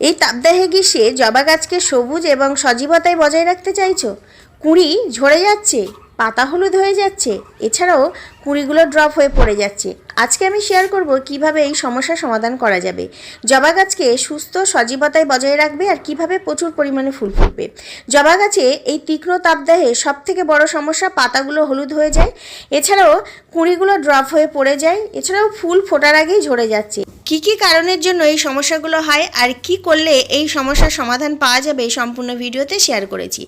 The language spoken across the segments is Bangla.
এই তাপদাহে গ্রীষ্মে জবা গাছকে সবুজ এবং সজীবতায় বজায় রাখতে চাইছো? কুঁড়ি ঝরে যাচ্ছে, পাতা হলুদ হয়ে যাচ্ছে, এছাড়াও কুঁড়িগুলো ড্রপ হয়ে পড়ে যাচ্ছে। আজকে আমি শেয়ার করব কীভাবে এই সমস্যার সমাধান করা যাবে। জবা গাছকে সুস্থ সজীবতায় বজায় রাখবে আর কীভাবে প্রচুর পরিমাণে ফুল ফুটবে। জবা গাছে এই তীক্ষ্ণ তাপদাহে সব থেকে বড় সমস্যা পাতাগুলো হলুদ হয়ে যায়, এছাড়াও কুঁড়িগুলো ড্রপ হয়ে পড়ে যায়, এছাড়াও ফুল ফোটার আগেই ঝরে যাচ্ছে। কি কি কারণের জন্য এই সমস্যাগুলো হয় আর কি করলে এই সমস্যার সমাধান পাওয়া যাবে সম্পূর্ণ ভিডিওতে শেয়ার করেছি।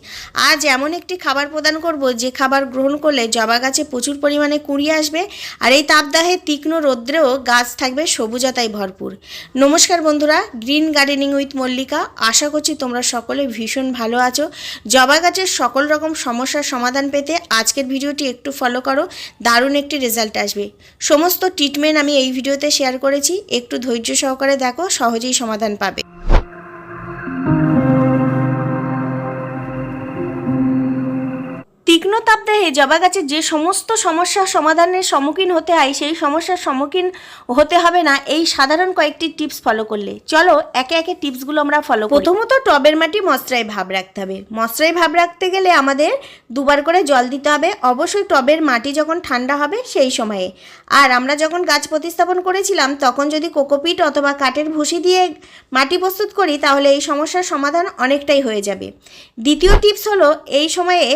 আজ এমন একটি খাবার প্রদান করব যে খাবার গ্রহণ করলে জবা গাছে প্রচুর পরিমাণে কুঁড়ি আসবে আর এই তাপদাহে তীক্ষ্ণ রৌদ্রেও গাছ থাকবে সবুজতায় ভরপুর। নমস্কার বন্ধুরা গ্রিন গার্ডেনিং উইথ মল্লিকা আশা করছি তোমরা সকলে ভীষণ ভালো আছো। জবা গাছের সকল রকম সমস্যার সমাধান পেতে আজকের ভিডিওটি একটু ফলো করো, দারুণ একটি রেজাল্ট আসবে। সমস্ত ট্রিটমেন্ট আমি এই ভিডিওতে শেয়ার করেছি। একটু ধৈর্য সহকারে দেখো সহজেই সমাধান পাবে। তাপদাহে জবা গাছের যে সমস্ত সমস্যার সমাধানের সম্মুখীন হতে হয়, সেই সমস্যার সম্মুখীন হতে হবে না। এই সাধারণ কয়েকটি টিপস ফলো করলে। চলো, একে একে টিপসগুলো আমরা ফলো প্রথমত, টবের মাটি মশরায় ভাব রাখতে হবে। মশরায় ভাব রাখতে গেলে আমাদের দুবার করে জল দিতে হবে। অবশ্যই টবের মাটি যখন ঠান্ডা হবে, সেই সময়ে। আর আমরা যখন গাছ প্রতিস্থাপন করেছিলাম, তখন যদি কোকোপিট অথবা কাঠের ভুসি দিয়ে মাটি প্রস্তুত করি, তাহলে এই সমস্যার সমাধান অনেকটাই হয়ে যাবে। দ্বিতীয় টিপস হলো, এই সময়ে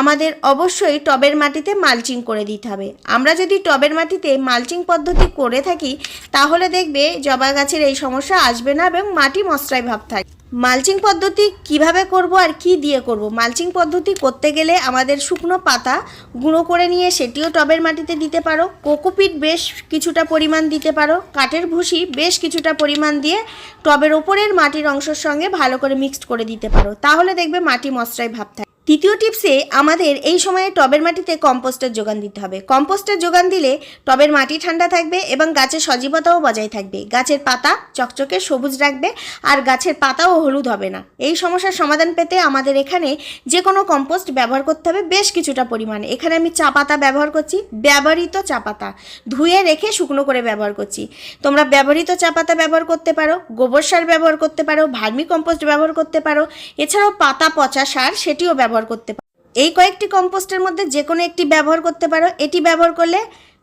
আমাদের অবশ্যই টবের মাটিতে মালচিং করে দিতে হবে। আমরা যদি টবের মাটিতে মালচিং পদ্ধতি করে থাকি, তাহলে দেখবে জবা গাছের এই সমস্যা আসবে না এবং মাটি মশরায় ভাব থাকে মালচিং পদ্ধতি কীভাবে করব আর কি দিয়ে করব? মালচিং পদ্ধতি করতে গেলে আমাদের শুকনো পাতা গুঁড়ো করে নিয়ে সেটিও টবের মাটিতে দিতে পারো। কোকোপিট বেশ কিছুটা পরিমাণ দিতে পারো। কাঠের ভুসি বেশ কিছুটা পরিমাণ দিয়ে টবের ওপরের মাটির অংশের সঙ্গে ভালো করে মিক্সড করে দিতে পারো। তাহলে দেখবে মাটি মশরায় ভাব থাকে তৃতীয় টিপসে আমাদের এই সময়ে টবের মাটিতে কম্পোস্টের যোগান দিতে হবে। কম্পোস্টের যোগান দিলে টবের মাটি ঠান্ডা থাকবে এবং গাছের সজীবতাও বজায় থাকবে। গাছের পাতা চকচকে সবুজ রাখবে আর গাছের পাতাও হলুদ হবে না। এই সমস্যার সমাধান পেতে আমাদের এখানে যে কোনো কম্পোস্ট ব্যবহার করতে হবে বেশ কিছুটা পরিমাণে। এখানে আমি চা পাতা ব্যবহার করছি, ব্যবহৃত চা পাতা। ধুয়ে রেখে শুকনো করে ব্যবহার করছি। তোমরা ব্যবহৃত চা পাতা ব্যবহার করতে পারো, গোবর সার ব্যবহার করতে পারো, ভার্মি কম্পোস্ট ব্যবহার করতে পারো। এছাড়াও পাতা পচা সার, সেটিও ব্যবহার করতে পারো। এই কয়েকটি কম্পোস্টের মধ্যে যে কোনো একটি ব্যবহার করতে পারো। এটি ব্যবহার করলে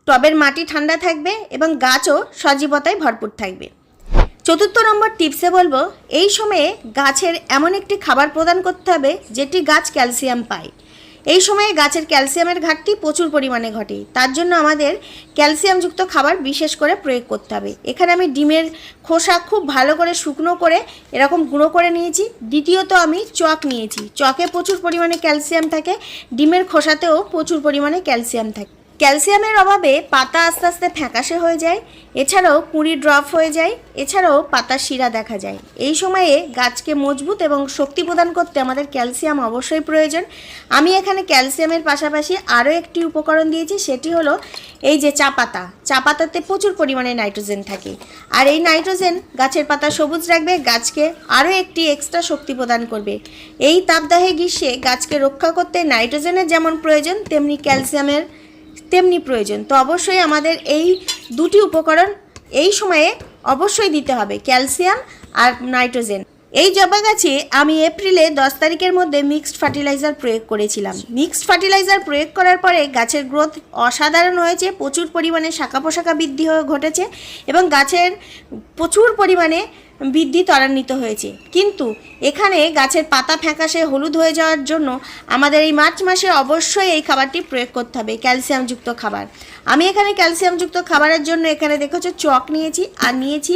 টবের মাটি ঠান্ডা থাকবে এবং গাছও সজীবতায় ভরপুর থাকবে। চতুর্থ নম্বর টিপসে বলব, এই সময়ে গাছের এমন একটি খাবার প্রদান করতে হবে যেটি গাছ ক্যালসিয়াম পায়। এই সময়ে গাছের ক্যালসিয়ামের ঘাটতি প্রচুর পরিমাণে ঘটে। তার জন্য আমাদের ক্যালসিয়ামযুক্ত খাবার বিশেষ করে প্রয়োগ করতে হবে। এখানে আমি ডিমের খোসা খুব ভালো করে শুকনো করে এরকম গুঁড়ো করে নিয়েছি। দ্বিতীয়ত আমি চক নিয়েছি। চকে প্রচুর পরিমাণে ক্যালসিয়াম থাকে। ডিমের খোসাতেও প্রচুর পরিমাণে ক্যালসিয়াম থাকে। ক্যালসিয়ামের অভাবে পাতা আস্তে আস্তে ফ্যাকাশে হয়ে যায়, এছাড়াও কুঁড়ি ড্রপ হয়ে যায়, এছাড়াও পাতার শিরা দেখা যায়। এই সময়ে গাছকে মজবুত এবং শক্তি প্রদান করতে আমাদের ক্যালসিয়াম অবশ্যই প্রয়োজন। আমি এখানে ক্যালসিয়ামের পাশাপাশি আরও একটি উপকরণ দিয়েছি, সেটি হলো এই যে চা পাতা। চা পাতাতে প্রচুর পরিমাণে নাইট্রোজেন থাকে। আর এই নাইট্রোজেন গাছের পাতা সবুজ রাখবে, গাছকে আরও একটি এক্সট্রা শক্তি প্রদান করবে। এই তাপদাহে গ্রীষ্মে গাছকে রক্ষা করতে নাইট্রোজেনের যেমন প্রয়োজন, তেমনি ক্যালসিয়ামের তেমনি প্রয়োজন। তো অবশ্যই আমাদের এই দুটি উপকরণ এই সময়ে অবশ্যই দিতে হবে, ক্যালসিয়াম আর নাইট্রোজেন। এই জবা গাছে আমি এপ্রিলে দশ তারিখের মধ্যে মিক্সড ফার্টিলাইজার প্রয়োগ করেছিলাম। মিক্সড ফার্টিলাইজার প্রয়োগ করার পরে গাছের গ্রোথ অসাধারণ হয়েছে, প্রচুর পরিমাণে শাখা পোশাখা বৃদ্ধি হয়ে ঘটেছে এবং গাছের প্রচুর পরিমাণে বৃদ্ধি ত্বরান্বিত হয়েছে। কিন্তু এখানে গাছের পাতা ফ্যাকাশে হলুদ হয়ে যাওয়ার জন্য আমাদের এই মার্চ মাসে অবশ্যই এই খাবারটি প্রয়োগ করতে হবে, ক্যালসিয়ামযুক্ত খাবার। আমি এখানে ক্যালসিয়ামযুক্ত খাবারের জন্য এখানে দেখেছ চক নিয়েছি, আর নিয়েছি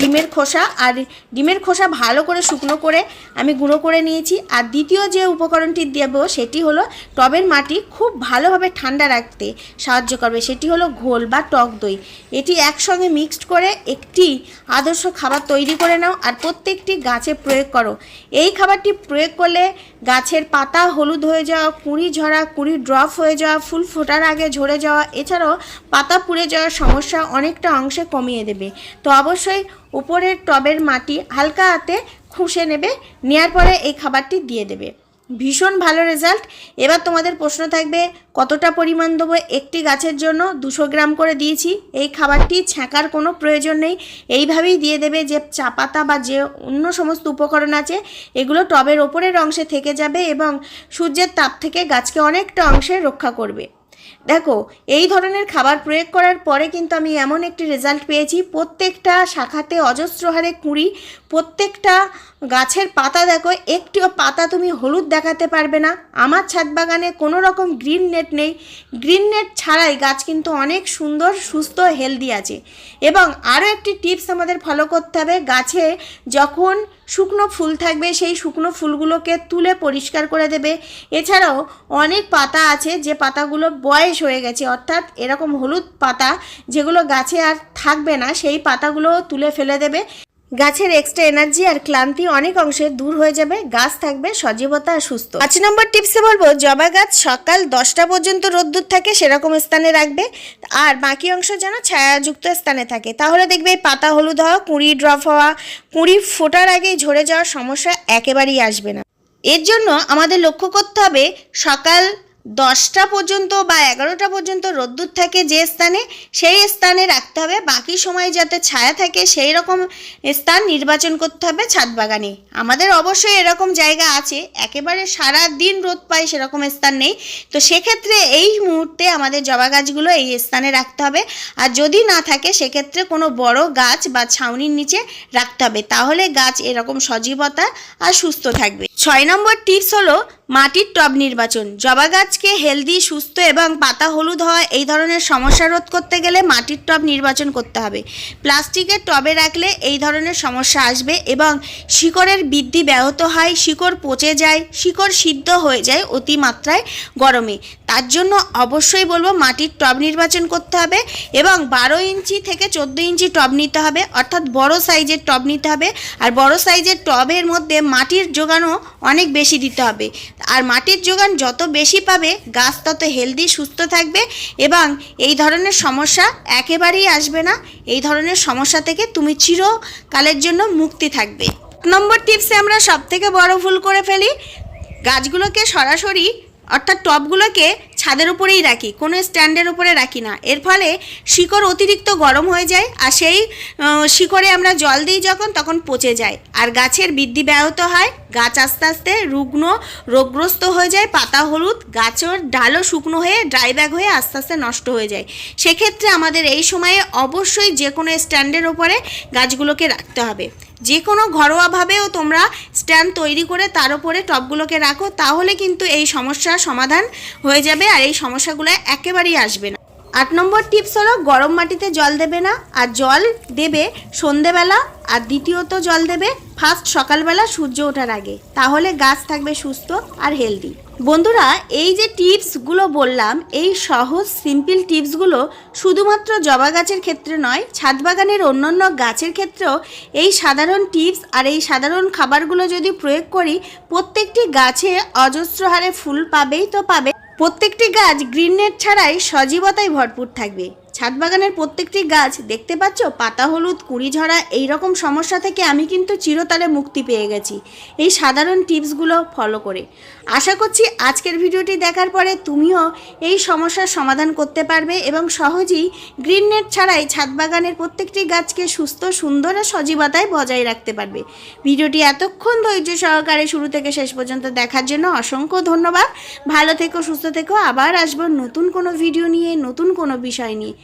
ডিমের খোসা, আর ডিমের খোসা ভালো করে শুকনো করে আমি গুঁড়ো করে নিয়েছি। আর দ্বিতীয় যে উপকরণটি দেবো সেটি হলো টবের মাটি খুব ভালোভাবে ঠান্ডা রাখতে সাহায্য করবে। সেটি হলো ঘোল বা টক দই। এটি একসঙ্গে মিক্সড করে একটি আদর্শ খাবার তৈরি করে নাও আর প্রত্যেকটি গাছে প্রয়োগ করো। এই খাবারটি প্রয়োগ করলে গাছের পাতা হলুদ হয়ে যাওয়া, কুঁড়ি ঝরা, কুঁড়ি ড্রপ হয়ে যাওয়া, ফুল ফোটার আগে ঝরে যাওয়া, এছাড়াও পাতা পুড়ে যাওয়ার সমস্যা অনেকটা অংশে কমিয়ে দেবে। তো অবশ্যই উপরের টবের মাটি হালকা হাতে খুঁষে নেবে নেওয়ার পরে এই খাবারটি দিয়ে দেবে। ভীষণ ভালো রেজাল্ট এবার তোমাদের প্রশ্ন থাকবে, কতটা পরিমাণ দেবো একটি গাছের জন্য? দুশো গ্রাম করে দিয়েছি, এই খাবারটি ছ্যাঁকার কোনো প্রয়োজন নেই। এইভাবেই দিয়ে দেবে যে চা পাতা বা যে অন্য সমস্ত উপকরণ আছে, এগুলো টবের ওপরের অংশে থেকে যাবে এবং সূর্যের তাপ থেকে গাছকে অনেকটা অংশে রক্ষা করবে। দেখো, এই ধরনের খাবার প্রয়োগ করার পরে কিন্তু আমি এমন একটি রেজাল্ট পেয়েছি, প্রত্যেকটা শাখাতে অজস্র হারে কুঁড়ি, প্রত্যেকটা গাছের পাতা দেখো, একটিও পাতা তুমি হলুদ দেখাতে পারবে না। আমার ছাদ বাগানে কোনো রকম গ্রিন নেট নেই। গ্রিন নেট ছাড়াই গাছ কিন্তু অনেক সুন্দর, সুস্থ, হেলদি আছে। এবং আরও একটি টিপস আমাদের ফলো করতে হবে, গাছে যখন শুকনো ফুল থাকবে, সেই শুকনো ফুলগুলোকে তুলে পরিষ্কার করে দেবে। এছাড়াও অনেক পাতা আছে, যে পাতাগুলো বয়স হয়ে গেছে, অর্থাৎ এরকম হলুদ পাতা যেগুলো গাছে আর থাকবে না, সেই পাতাগুলো তুলে ফেলে দেবে। গাছের এক্সট্রা এনার্জি আর ক্লান্তি অনেক অংশে দূর হয়ে যাবে, গাছ থাকবে সজীবতা আর সুস্থ। পাঁচ নম্বর টিপসে বলব, জবা গাছ সকাল দশটা পর্যন্ত রোদ্দুর থাকে, সেরকম স্থানে রাখবে। আর বাকি অংশ যেন ছায়াযুক্ত স্থানে থাকে। তাহলে দেখবে পাতা হলুদ হওয়া, কুঁড়ি ড্রপ হওয়া, কুঁড়ি ফোটার আগেই ঝরে যাওয়ার সমস্যা একেবারেই আসবে না। এর জন্য আমাদের লক্ষ্য করতে হবে সকাল দশটা পর্যন্ত বা এগারোটা পর্যন্ত রোদ্দুর থাকে যে স্থানে, সেই স্থানে রাখতে হবে। বাকি সময় যাতে ছায়া থাকে, সেই রকম স্থান নির্বাচন করতে হবে ছাদ বাগানে আমাদের অবশ্যই এরকম জায়গা আছে। একেবারে সারা দিন রোদ পায় সেরকম স্থান নেই। তো সেক্ষেত্রে এই মুহূর্তে আমাদের জবা গাছগুলো এই স্থানে রাখতে হবে। আর যদি না থাকে, সেক্ষেত্রে কোনো বড় গাছ বা ছাউনির নিচে রাখতে হবে। তাহলে গাছ এরকম সজীবতা আর সুস্থ থাকবে। ছয় নম্বর টিপস হলো মাটির টব নির্বাচন। জবা গাছকে হেলদি, সুস্থ এবং পাতা হলুদ হওয়া এই ধরনের সমস্যা রোধ করতে গেলে মাটির টব নির্বাচন করতে হবে। প্লাস্টিকের টবে রাখলে এই ধরনের সমস্যা আসবে এবং শিকড়ের বৃদ্ধি ব্যাহত হয়, শিকড় পচে যায়, শিকড় সিদ্ধ হয়ে যায় অতিমাত্রায় গরমে। তার জন্য অবশ্যই বলব মাটির টব নির্বাচন করতে হবে এবং বারো ইঞ্চি থেকে চোদ্দ ইঞ্চি টব নিতে হবে, অর্থাৎ বড় সাইজের টব নিতে হবে। আর বড় সাইজের টবের মধ্যে মাটির যোগানও অনেক বেশি দিতে হবে। আর মাটির যোগান যত বেশি পাবে গাছ তত হেলদি, সুস্থ থাকবে এবং এই ধরনের সমস্যা একেবারেই আসবে না। এই ধরনের সমস্যা থেকে তুমি চিরকালের জন্য মুক্তি থাকবে। নম্বর টিপসে আমরা সবথেকে বড় ভুল করে ফেলি, গাছগুলোকে সরাসরি অর্থাৎ টবগুলোকে ছাদের উপরেই রাখি, কোনো স্ট্যান্ডের উপরে রাখি না। এর ফলে শিকড় অতিরিক্ত গরম হয়ে যায় আর সেই শিকড়ে আমরা জল দিই যখন, তখন পচে যায়। আর গাছের বৃদ্ধি ব্যাহত হয়, গাছ আস্তে আস্তে রুগ্ন, রোগগ্রস্ত হয়ে যায়, পাতা হলুদ, গাছের ডালও শুকনো হয়ে ড্রাই ব্যাগ হয়ে আস্তে আস্তে নষ্ট হয়ে যায়। সেক্ষেত্রে আমাদের এই সময়ে অবশ্যই যে কোনো স্ট্যান্ডের ওপরে গাছগুলোকে রাখতে হবে। যে কোনো ঘরোয়াভাবেও তোমরা স্ট্যান্ড তৈরি করে তার উপরে টপগুলোকে রাখো, তাহলে কিন্তু এই সমস্যার সমাধান হয়ে যাবে আর এই সমস্যাগুলো একেবারেই আসবে না। আট নম্বর টিপস হলো, গরম মাটিতে জল দেবে না, আর জল দেবে সন্ধেবেলা, আর দ্বিতীয়ত জল দেবে ফার্স্ট সকালবেলা সূর্য ওঠার আগে। তাহলে গাছ থাকবে সুস্থ আর হেলদি। বন্ধুরা, এই যে টিপসগুলো বললাম, এই সহজ, সিম্পল টিপসগুলো শুধুমাত্র জবা গাছের ক্ষেত্রে নয়, ছাদ বাগানের অন্যান্য গাছের ক্ষেত্রেও এই সাধারণ টিপস আর এই সাধারণ খাবারগুলো যদি প্রয়োগ করি, প্রত্যেকটি গাছে অজস্র হারে ফুল পাবেই তো পাবে। প্রত্যেকটি গাছ গ্রিন নেট ছাড়াই সজীবতায় ভরপুর থাকবে। ছাদ বাগানের প্রত্যেকটি গাছ দেখতে পাচ্ছ? পাতা হলুদ, কুড়ি ঝরা এই রকম সমস্যা থেকে আমি কিন্তু চিরতরে মুক্তি পেয়ে গেছি। এই সাধারণ টিপসগুলো ফলো করে। আশা করছি আজকের ভিডিওটি দেখার পরে তুমিও এই সমস্যার সমাধান করতে পারবে এবং সহজেই গ্রিন নেট ছাড়াই ছাদ বাগানের প্রত্যেকটি গাছকে সুস্থ, সুন্দর আর সজীবতায় বজায় রাখতে পারবে। ভিডিওটি এতক্ষণ ধৈর্য সহকারে শুরু থেকে শেষ পর্যন্ত দেখার জন্য অসংখ্য ধন্যবাদ। ভালো থেকো, সুস্থ থেকো। আবার আসব নতুন কোনো ভিডিও নিয়ে, নতুন কোনো বিষয় নিয়ে।